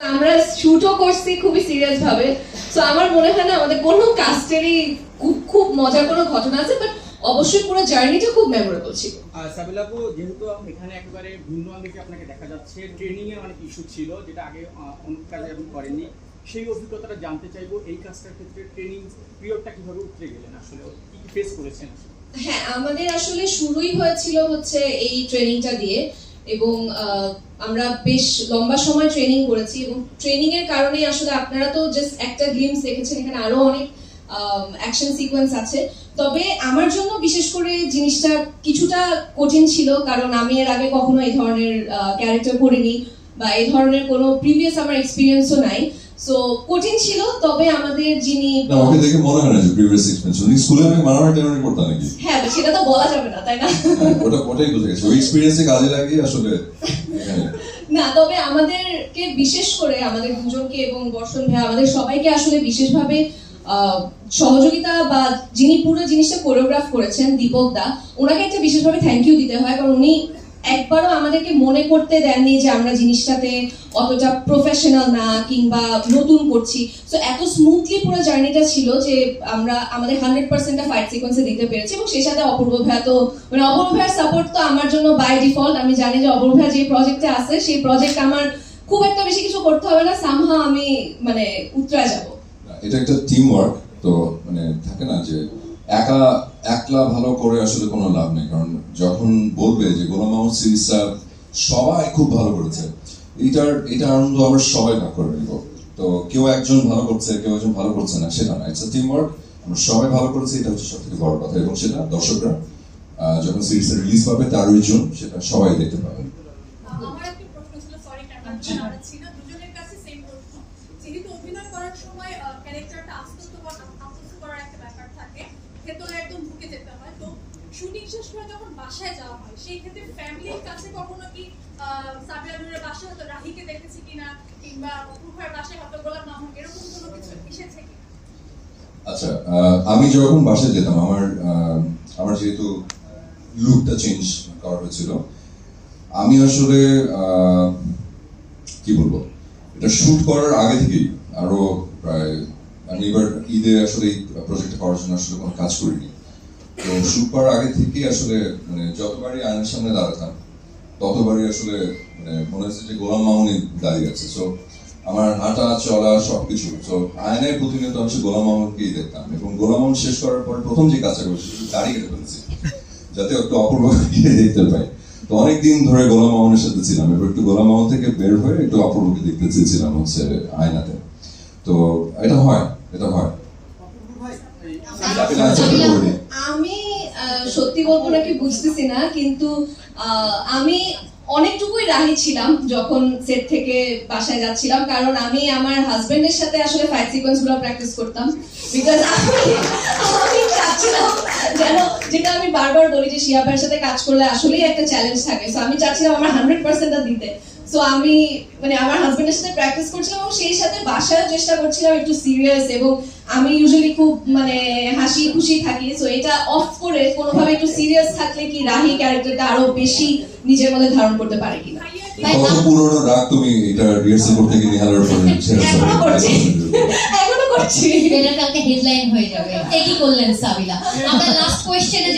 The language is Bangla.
আমরা শুটও করছি খুবই সিরিয়াস ভাবে। তো আমার মনে হয় না আমাদের কোনো কাস্টেরই খুব খুব মজার কোনো ঘটনা আছে বাট অবশ্যই পুরো জার্নিটা খুব মেমোরেবল ছিল। আর সাবিল আপু যেহেতু এখানে একেবারে ভিন্ন আঙ্গিকে আপনাকে দেখা যাচ্ছে ট্রেনিং এ অনেক ইস্যু ছিল যেটা আগে অনেক কাজে আপনি করেননি। সেই অভিজ্ঞতাটা জানতে চাইব এই কাজটার ক্ষেত্রে ট্রেনিং পিরিয়ডটা কীভাবে উতরে গেলেন? আসলে কি ফেস করেছেন? হ্যাঁ আমাদের আসলে শুরুই হয়েছিল হচ্ছে এই ট্রেনিংটা দিয়ে। এবং আমরা বেশ লম্বা সময় ট্রেনিং করেছি এবং ট্রেনিং এর কারণে আসলে আপনারা তো জাস্ট একটা গ্লিমস দেখেছেন, এখানে আরও অনেক অ্যাকশন সিকোয়েন্স আছে। তবে আমার জন্য বিশেষ করে জিনিসটা কিছুটা কঠিন ছিল, কারণ আমি এর আগে কখনো এই ধরনের ক্যারেক্টার করিনি বা এই ধরনের কোনো প্রিভিয়াস আমার এক্সপিরিয়েন্সও নাই। সো কঠিন ছিল তবে আমাদের যিনি দেখে মনে হয় না যে প্রিভিয়াস এক্সপিরিয়েন্স উনি স্কুলে আমি মারামারি করতাম নাকি হ্যাঁ সেটা তো বলা যাবে না তাই না? হ্যাঁ, ওটা ওটাই গেছে। ওই এক্সপিরিয়েন্সে কাজে লাগিয়ে আসলে না তবে আমাদেরকে বিশেষ করে আমাদের দুজনকে এবং বর্ষণ ভাই আমাদের সবাইকে আসলে বিশেষভাবে সহযোগিতা বা যিনি পুরো জিনিসটা কোরিওগ্রাফ করেছেন দীপক দা ওনাকে একটা বিশেষভাবে থ্যাংক ইউ দিতে হয় কারণ উনি একবারও আমাদেরকে মনে করতে দেননি যে আমরা জিনিসটাতে অতটা প্রফেশনাল না কিংবা নতুন করছি। তো এত স্মুথলি পুরো জার্নিটা ছিল যে আমরা আমাদের হান্ড্রেড পার্সেন্টটা ফাইট সিকোয়েন্সে দিতে পেরেছি এবং সেই সাথে অপূর্ব ভাইয়া তো মানে অপূর্ব ভাইয়ার সাপোর্ট তো আমার জন্য বাই ডিফল্ট আমি জানি যে অপূর্ব ভাইয়া যে প্রজেক্টে আছে, সেই প্রজেক্ট আমার খুব একটা বেশি কিছু করতে হবে না। সামহা আমি মানে উত্তরা যাব। এটা একটা টিম ওয়ার্ক তো মানে থাকে না যে একা একলা ভালো করে আসলে কোনো লাভ নেই কারণ যখন বলবে যে গোলাম মাহমুদ সিরিজটা সবাই খুব ভালো করেছে এটার এটা আনন্দ আমরা সবাই ভাগ করে নিব। তো কেউ একজন ভালো করছে কেউ একজন ভালো করছে না সেটা না ইটস টিম ওয়ার্ক আমরা সবাই ভালো করেছি এটা হচ্ছে সব থেকে বড় কথা এবং সেটা দর্শকরা আহ, যখন সিরিজটা রিলিজ পাবে তেরোই জুন সেটা সবাই দেখতে পাবেন আমার একটা প্রশ্ন ছিল সরি জি। ক্যামেরা ছিল দুজনের কাছে সেম প্রশ্ন যেহেতু অভিনয় করার সময় ক্যারেক্টারটা আস্তস্ত করা আস্তস্ত করার একটা ব্যাপার থাকে ভেতরে একদম ঢুকে যেতে হয় তো শুটিং শেষ করে যখন বাসায় যাওয়া হয়, সেই ক্ষেত্রে ফ্যামিলির কাছে কখনো কি সাবিয়া নুরের বাসায় হয়তো রাহিকে দেখেছি কিনা, কিংবা বাসায় হয়তো গোলাম মাহমুদ এরকম কোনো কিছু এসেছে আচ্ছা আমি যখন বাসায় যেতাম, আমার আমার যেহেতু লুকটা চেঞ্জ করা হয়েছিল, আমি আসলে কি বলব, এটা শুট করার আগে থেকেই আরও প্রায়, আমি এবার ঈদে আসলে এই প্রজেক্টটা করার জন্য আসলে কোনো কাজ করিনি। তো শুট করার আগে থেকেই আসলে মানে যতবারই আয়নার সামনে দাঁড়াতাম, ততবারই আসলে মানে মনে হচ্ছে যে গোলাম মামুনি দাঁড়িয়ে আছে। সো আমার হাঁটা, চলা, সবকিছু। তো আয়নায় প্রতিনিয়ত আমি গোলাম মামুনকেই দেখতাম এবং গোলাম মামুন শেষ করার পর প্রথম যে কাজটা করেছি শুধু দাড়ি কেটে ফেলেছি, যাতে একটু অপূর্ব দেখতে পাই। তো অনেকদিন ধরে গোলাম মামুনের সাথে ছিলাম, এবার একটু গোলাম মামুন থেকে বের হয়ে একটু অপূর্বকে দেখতে চেয়েছিলাম হচ্ছে আয়নাতে। তো, এটা হয় এটা হয় সাবিনা আছে, এটা করে দিই। আমি আহ, সত্যি বলব নাকি বুঝতেছি না, কিন্তু আমি অনেকটুকুই রাহি ছিলাম যখন সেট থেকে বাসায় যাচ্ছিলাম, কারণ আমি আমার হাজবেন্ডের সাথে আসলে ফাইট সিকোয়েন্সগুলো প্র্যাকটিস করতাম। বিকজ আমি চাচ্ছিলাম যেন, যেটা আমি বারবার বলি যে শিয়া সাথে কাজ করলে আসলেই একটা চ্যালেঞ্জ থাকে। সো আমি চাচ্ছিলাম আমার হান্ড্রেড পার্সেন্টটা দিতে। সো আমি মানে আমার হাজবেন্ডের সাথে প্র্যাকটিস করছিলাম এবং সেই সাথে বাসায় চেষ্টা করছিলাম একটু সিরিয়াস এবং আমি ইউজুয়ালি খুব মানে হাসি খুশি থাকি। সো এটা অফ করে কোনোভাবে একটু সিরিয়াস থাকলে কি রাহি ক্যারেক্টারটা আরও বেশি নিজের মধ্যে ধারণ করতে পারে কিনা? কত পুরনো রাগ তুমি এটা রিহার্সাল করতে গিয়ে নিহালের উপরে ছেড়ে এখনও করছি। এটা কালকে হেডলাইন হয়ে যাবে। একই করলেন সাবিলা? আমরা লাস্ট কোয়েশ্চেনে যাব।